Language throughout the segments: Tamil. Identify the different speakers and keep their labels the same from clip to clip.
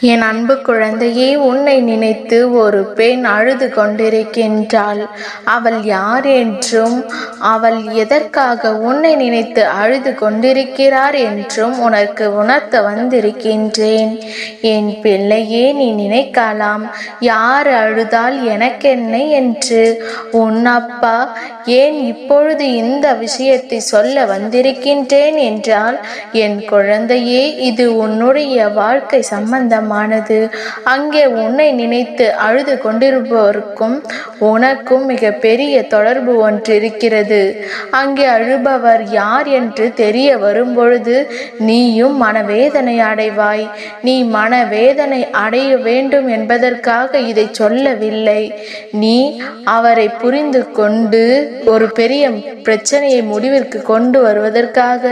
Speaker 1: என் அன்பு குழந்தையே உன்னை நினைத்து ஒரு பெண் அழுது கொண்டிருக்கின்றாள். அவள் யார் என்றும் அவள் எதற்காக உன்னை நினைத்து அழுது கொண்டிருக்கிறார் என்றும் உனக்கு உணர்த்த வந்திருக்கின்றேன். என் பிள்ளையே நீ நினைக்கலாம் யார் அழுதால் எனக்கென்ன என்று. உன் அப்பா ஏன் இப்பொழுது இந்த விஷயத்தை சொல்ல வந்திருக்கின்றேன் என்றால் என் குழந்தையே இது உன்னுடைய வாழ்க்கை சம்பந்தமானது அங்கே உன்னை நினைத்து அழுது கொண்டிருப்பவருக்கும் உனக்கும் மிக பெரிய தொடர்பு ஒன்று இருக்கிறது அங்கே அழுபவர் யார் என்று தெரிய வரும்பொழுது நீயும் மனவேதனை அடைவாய். நீ மனவேதனை அடைய வேண்டும் என்பதற்காக இதை சொல்லவில்லை. நீ அவரை புரிந்து கொண்டு ஒரு பெரிய பிரச்சனையை முடிவிற்கு கொண்டு வருவதற்காக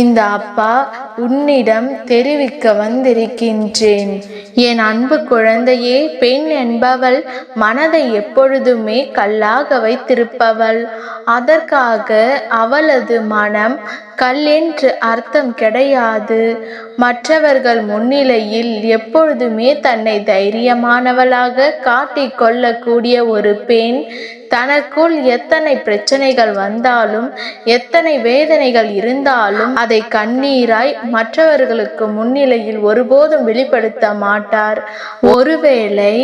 Speaker 1: இந்த அப்பா உன்னிடம் தெரிவிக்க வந்திருக்கின்றேன். என் அன்பு குழந்தையே பெண் என்பவள் மனதை எப்பொழுதுமே கல்லாக வைத்திருப்பவள். அதற்காக அவளது மனம் கல் என்று அர்த்தம் கிடையாது. மற்றவர்கள் முன்னிலையில் எப்பொழுதுமே தன்னை தைரியமானவளாக காட்டிக்கொள்ளக்கூடிய ஒரு பெண் தனக்குள் எத்தனை பிரச்சனைகள் வந்தாலும் எத்தனை வேதனைகள் இருந்தாலும் அதை கண்ணீராய் மற்றவர்களுக்கு முன்னிலையில் ஒருபோதும் வெளிப்படுத்த மாட்டார். ஒருவேளை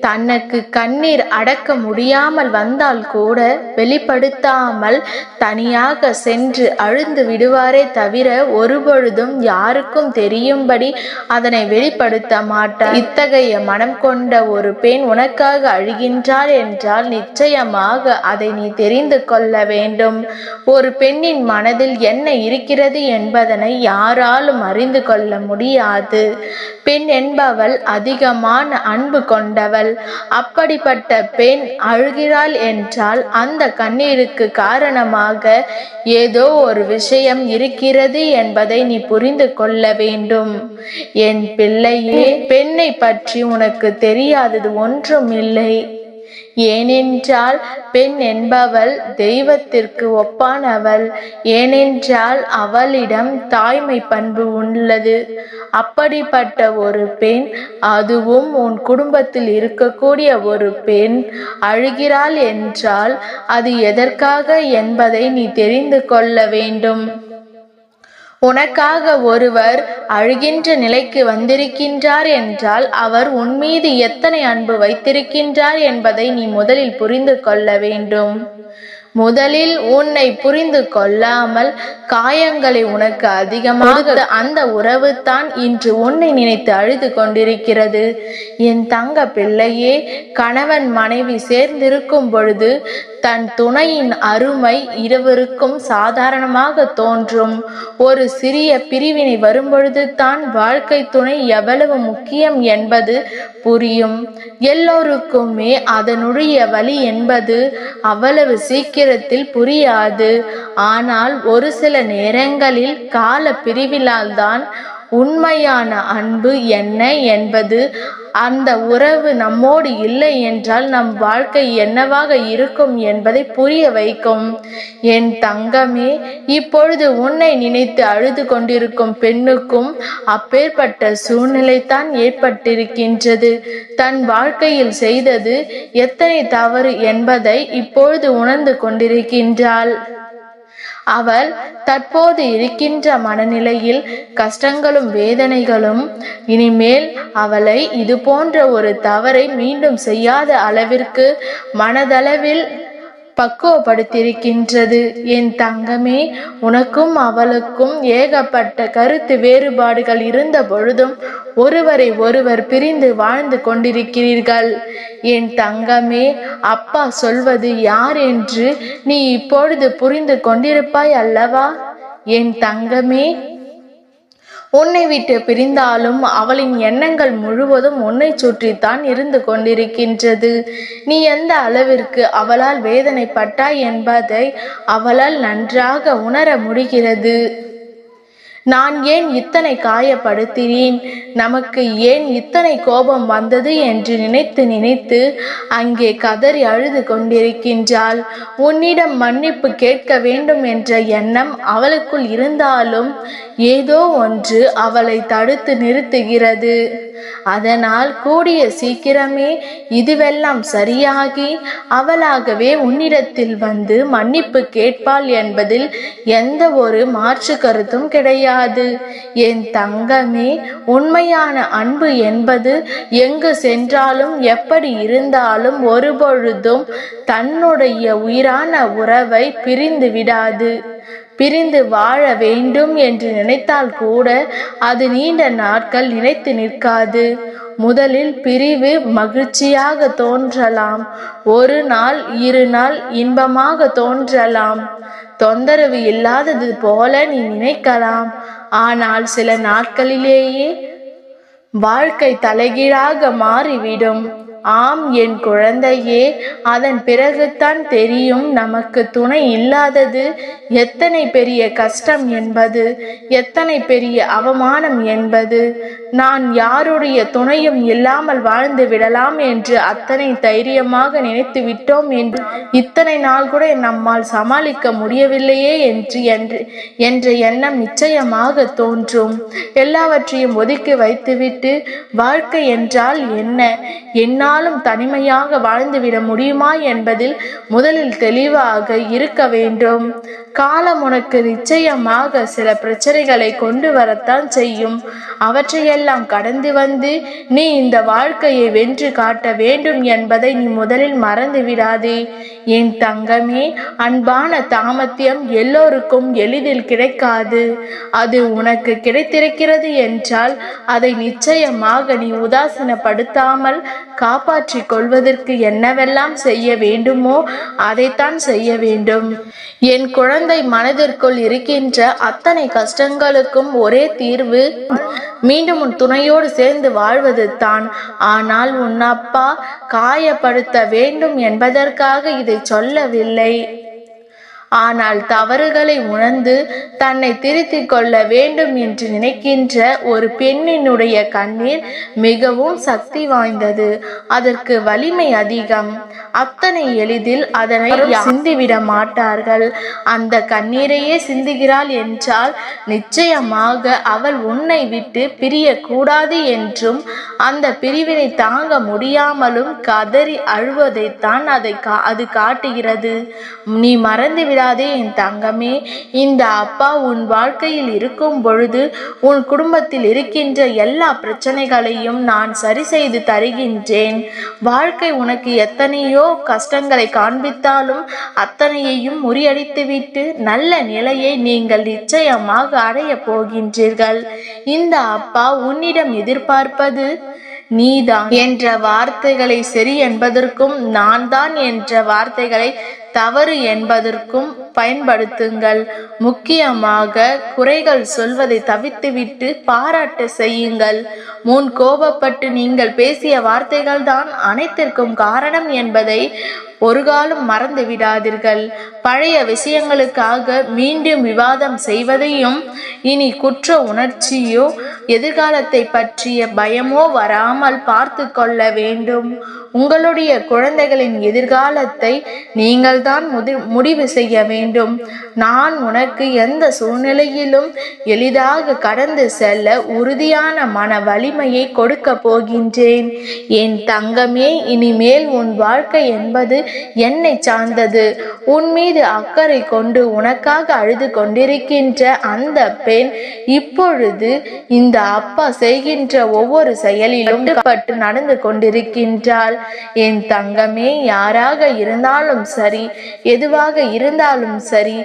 Speaker 1: தனக்கு கண்ணீர் அடக்க முடியாமல் வந்தால் கூட வெளிப்படுத்தாமல் தனியாக சென்று அழுந்து விடுவாரே தவிர ஒருபொழுதும் யாருக்கும் தெரியும்படி அதனை வெளிப்படுத்த மாட்டார். இத்தகைய மனம் கொண்ட ஒரு பெண் உனக்காக அழுகின்றாள் என்றால் நிச்சயமாக அதை நீ தெரிந்து கொள்ள வேண்டும். ஒரு பெண்ணின் மனதில் என்ன இருக்கிறது என்பதனை யாராலும் அறிந்து கொள்ள முடியாது. பெண் என்பவள் அதிகமான அன்பு கொண்டவள். அப்படிப்பட்ட பெண் அழுகிறாள் என்றால் அந்த கண்ணீருக்கு காரணமாக ஏதோ ஒரு விஷயம் இருக்கிறது என்பதை நீ புரிந்து கொள்ள வேண்டும். என் பிள்ளையே பெண்ணை பற்றி உனக்கு தெரியாதது ஒன்றும் இல்லை ஏனென்றால் பெண் என்பவள் தெய்வத்திற்கு ஒப்பானவள். ஏனென்றால் அவளிடம் தாய்மை பண்பு உள்ளது. அப்படிப்பட்ட ஒரு பெண் அதுவும் உன் குடும்பத்தில் இருக்கக்கூடிய ஒரு பெண் அழுகிறாள் என்றால் அது எதற்காக என்பதை நீ தெரிந்து கொள்ள வேண்டும். உனக்காக ஒருவர் அழுகின்ற நிலைக்கு வந்திருக்கின்றார் என்றால் அவர் உன்மீது எத்தனை அன்பு வைத்திருக்கின்றார் என்பதை நீ முதலில் புரிந்து கொள்ள வேண்டும். முதலில் உன்னை புரிந்து கொள்ளாமல் காயங்களை உனக்கு அதிகமாக அந்த உறவு தான் இன்று உன்னை நினைத்து அழுது கொண்டிருக்கிறது. என் தங்க பிள்ளையே கணவன் மனைவி சேர்ந்திருக்கும் பொழுது தன் துணையின் அருமை இருவருக்கும் சாதாரணமாக தோன்றும். ஒரு சிறிய பிரிவினை வரும்பொழுது தான் வாழ்க்கை துணை எவ்வளவு முக்கியம் என்பது புரியும். எல்லோருக்குமே அதனுடைய வழி என்பது அவ்வளவு சீக்கிரத்தில் புரியாது. ஆனால் ஒரு சில நேரங்களில் கால பிரிவிலால் தான் உண்மையான அன்பு என்ன என்பது? அந்த உறவு நம்மோடு இல்லை என்றால் நம் வாழ்க்கை என்னவாக இருக்கும் என்பதை புரிய வைக்கும். என் தங்கமே இப்பொழுது உன்னை நினைத்து அழுது கொண்டிருக்கும் பெண்ணுக்கும் அப்பேற்பட்ட சூழ்நிலை தான் ஏற்பட்டிருக்கின்றது. தன் வாழ்க்கையில் செய்தது எத்தனை தவறு என்பதை இப்பொழுது உணர்ந்து கொண்டிருக்கின்றாள். அவள் தற்போது இருக்கின்ற மனநிலையில் கஷ்டங்களும் வேதனைகளும் இனிமேல் அவளை இது போன்ற ஒரு தவறை மீண்டும் செய்யாத அளவிற்கு மனதளவில் பக்குவப்படுத்தியிருக்கின்றது. என் தங்கமே உனக்கும் அவளுக்கும் ஏகப்பட்ட கருத்து வேறுபாடுகள் இருந்த பொழுதும் ஒருவரை ஒருவர் பிரிந்து வாழ்ந்து கொண்டிருக்கிறீர்கள். என் தங்கமே அப்பா சொல்வது யார் என்று நீ இப்பொழுது புரிந்து கொண்டிருப்பாய் அல்லவா? என் தங்கமே உன்னை விட்டு பிரிந்தாலும் அவளின் எண்ணங்கள் முழுவதும் உன்னை சுற்றித்தான் இருந்து கொண்டிருக்கின்றது. நீ எந்த அளவிற்கு அவளால் வேதனைப்பட்டாய் என்பதை அவளால் நன்றாக உணர முடிகிறது. நான் ஏன் இத்தனை காயப்படுத்தினேன்? நமக்கு ஏன் இத்தனை கோபம் வந்தது என்று நினைத்து நினைத்து அங்கே கதறி அழுது கொண்டிருக்கின்றாள். உன்னிடம் மன்னிப்பு கேட்க வேண்டும் என்ற எண்ணம் அவளுக்குள் இருந்தாலும் ஏதோ ஒன்று அவளை தடுத்து நிறுத்துகிறது. அதனால் கூடிய சீக்கிரமே இதுவெல்லாம் சரியாகி அவளாகவே உன்னிடத்தில் வந்து மன்னிப்பு கேட்பாள் என்பதில் எந்த ஒரு மாற்று கருத்தும் கிடையாது. என் தங்கமே உண்மையான அன்பு என்பது எங்கு சென்றாலும் எப்படி இருந்தாலும் ஒருபொழுதும் தன்னுடைய உயிரான உறவை பிரிந்து விடாது பிரிந்து வாழ வேண்டும் என்று நினைத்தால் கூட அது நீண்ட நாட்கள் நினைத்து நிற்காது. முதலில் பிரிவு மகிழ்ச்சியாக தோன்றலாம். ஒரு நாள் இரு நாள் இன்பமாக தோன்றலாம். தொந்தரவு இல்லாதது போல நீ நினைக்கலாம். ஆனால் சில நாட்களிலேயே வாழ்க்கை தலைகீழாக மாறிவிடும். ஆம் என் குழந்தையே அதன் பிறகுதான் தெரியும் நமக்கு துணை இல்லாதது எத்தனை பெரிய கஷ்டம் என்பது எத்தனை பெரிய அவமானம் என்பது. நான் யாருடைய துணையும் இல்லாமல் வாழ்ந்து விடலாம் என்று அத்தனை தைரியமாக நினைத்து விட்டோம் என்று இத்தனை நாள் கூட நம்மால் சமாளிக்க முடியவில்லையே என்று என்று என்ற எண்ணம் நிச்சயமாக தோன்றும். எல்லாவற்றையும் ஒதுக்கி வைத்துவிட்டு வாழ்க்கை என்றால் என்ன? என்னால் என்னாலும் தனிமையாக வாழ்ந்துவிட முடியுமா என்பதில் முதலில் தெளிவாக இருக்க வேண்டும். காலம் உனக்கு நிச்சயமாக சில பிரச்சனைகளை கொண்டு வரத்தான் செய்யும். அவற்றையெல்லாம் கடந்து வந்து நீ இந்த வாழ்க்கையை வென்று காட்ட வேண்டும் என்பதை நீ முதலில் மறந்து விடாதே. என் தங்கமே அன்பான தாமத்தியம் எல்லோருக்கும் எளிதில் கிடைக்காது. அது உனக்கு கிடைத்திருக்கிறது என்றால் அதை நிச்சயமாக நீ உதாசீனப்படுத்தாமல் காப்பாற்றிக் கொள்வதற்கு என்னவெல்லாம் செய்ய வேண்டுமோ அதைத்தான் செய்ய வேண்டும். என் குழந்தை மனதிற்குள் இருக்கின்ற அத்தனை கஷ்டங்களுக்கும் ஒரே தீர்வு மீண்டும் உன் துணையோடு சேர்ந்து வாழ்வது தான். ஆனால் உன் அப்பா காயப்படுத்த வேண்டும் என்பதற்காக இதை சொல்லவில்லை. ஆனால் தவறுகளை உணர்ந்து தன்னை திருத்திக் கொள்ள வேண்டும் என்று நினைக்கின்ற ஒரு பெண்ணினுடைய கண்ணீர் மிகவும் சக்தி வாய்ந்தது. அதற்கு வலிமை அதிகம். அத்தனை எளிதில் அதனை சிந்திவிட மாட்டார்கள். அந்த கண்ணீரையே சிந்துகிறாள் என்றால் நிச்சயமாக அவள் உன்னை விட்டு பிரியக்கூடாது என்றும் அந்த பிரிவினை தாங்க முடியாமலும் கதறி அழுவதைத்தான் அதை கா அது காட்டுகிறது. நீ மறந்து விடாதே என் தங்கமே. இந்த அப்பா உன் வாழ்க்கையில் இருக்கும் பொழுது உன் குடும்பத்தில் இருக்கின்ற எல்லா பிரச்சனைகளையும் நான் சரி செய்து தருகின்றேன். வாழ்க்கை உனக்கு எத்தனையோ கஷ்டங்களை காண்பித்தாலும் அத்தனையையும் முறியடித்துவிட்டு நல்ல நிலையை நீங்கள் நிச்சயமாக அடையப் போகின்றீர்கள். இந்த அப்பா உன்னிடம் எதிர்பார்ப்பது நீதான். என்ற வார்த்தைகளை சரி என்பதற்கும் நான் தான் என்ற வார்த்தைகளை தவறு என்பதற்கும் பயன்படுத்துங்கள். முக்கியமாக குறைகள் சொல்வதை தவிர்த்துவிட்டு பாராட்ட செய்யுங்கள். முன் கோபப்பட்டு நீங்கள் பேசிய வார்த்தைகள் தான் அனைத்திற்கும் காரணம் என்பதை ஒருகாலும் மறந்து விடாதீர்கள். பழைய விஷயங்களுக்காக மீண்டும் விவாதம் செய்வதையும் இனி குற்ற உணர்ச்சியோ எதிர்காலத்தை பற்றிய பயமோ வராமல் பார்த்து கொள்ள வேண்டும். உங்களுடைய குழந்தைகளின் எதிர்காலத்தை நீங்கள்தான் முதி முடிவு செய்ய வேண்டும். நான் உனக்கு எந்த சூழ்நிலையிலும் எளிதாக கடந்து செல்ல உறுதியான மன வலிமையை கொடுக்க போகின்றேன். என் தங்கமே இனிமேல் உன் வாழ்க்கை என்பது என்னை சார்ந்தது. உன் மீது அக்கறை கொண்டு உனக்காக அழுது கொண்டிருக்கின்ற அந்த பெண் இப்பொழுது இந்த அப்பா செய்கின்ற ஒவ்வொரு செயலிலும் பட்டு நடந்து கொண்டிருக்கின்றாள். என் தங்கமே யாராக இருந்தாலும் சரி எதுவாக இருந்தாலும் சரி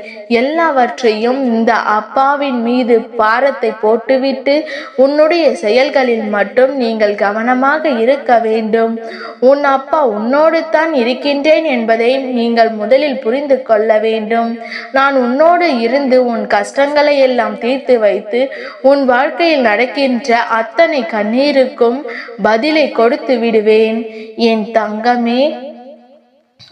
Speaker 1: எல்லாவற்றையும் இந்த அப்பாவின் மீது பாரத்தை போட்டுவிட்டு உன்னுடைய செயல்களில் மட்டும் நீங்கள் கவனமாக இருக்க வேண்டும். உன் அப்பா உன்னோடு தான் இருக்கின்றேன் என்பதை நீங்கள் முதலில் புரிந்து கொள்ள வேண்டும். நான் உன்னோடு இருந்து உன் கஷ்டங்களை எல்லாம் தீர்த்து வைத்து உன் வாழ்க்கையில் நடக்கின்ற அத்தனை கண்ணீருக்கும் பதிலை கொடுத்து விடுவேன். என் தங்கமே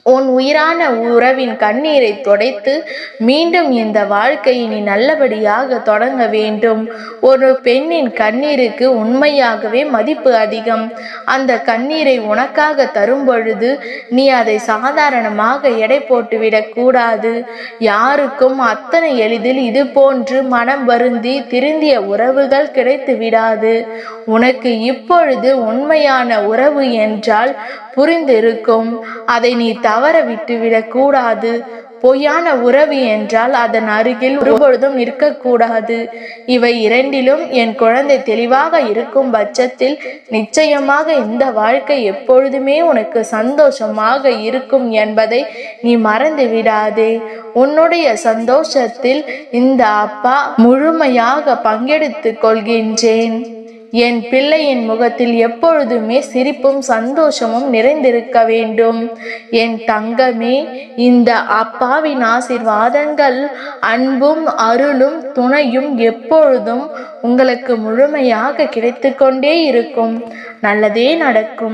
Speaker 1: உன் உயிரான உறவின் கண்ணீரை துடைத்து மீண்டும் இந்த வாழ்க்கையை நீ நல்லபடியாக தொடங்க வேண்டும். ஒரு பெண்ணின் கண்ணீருக்கு உண்மையாகவே மதிப்பு அதிகம். அந்த கண்ணீரை உனக்காக தரும் பொழுது நீ அதை சாதாரணமாக எடை போட்டுவிடக் கூடாது. யாருக்கும் அத்தனை எளிதில் இது போன்று மனம் வருந்தி திருந்திய உறவுகள் கிடைத்து விடாது. உனக்கு இப்பொழுது உண்மையான உறவு என்றால் புரிந்திருக்கும். அதை நீ தவற விட்டுவிடக் கூடாது. பொய்யான உறவு என்றால் அதன் அருகில் ஒருபொழுதும் நிற்கக்கூடாது. இவை இரண்டிலும் என் குழந்தை தெளிவாக இருக்கும் பட்சத்தில் நிச்சயமாக இந்த வாழ்க்கை எப்பொழுதுமே உனக்கு சந்தோஷமாக இருக்கும் என்பதை நீ மறந்து விடாதே உன்னுடைய சந்தோஷத்தில் இந்த அப்பா முழுமையாக பங்கெடுத்துக் கொள்கின்றேன். என் பிள்ளையின் முகத்தில் எப்பொழுதுமே சிரிப்பும் சந்தோஷமும் நிறைந்திருக்க வேண்டும். என் தங்கமே இந்த அப்பாவின் ஆசிர்வாதங்கள் அன்பும் அருளும் துணையும் எப்பொழுதும் உங்களுக்கு முழுமையாக கிடைத்து கொண்டே இருக்கும். நல்லதே நடக்கும்.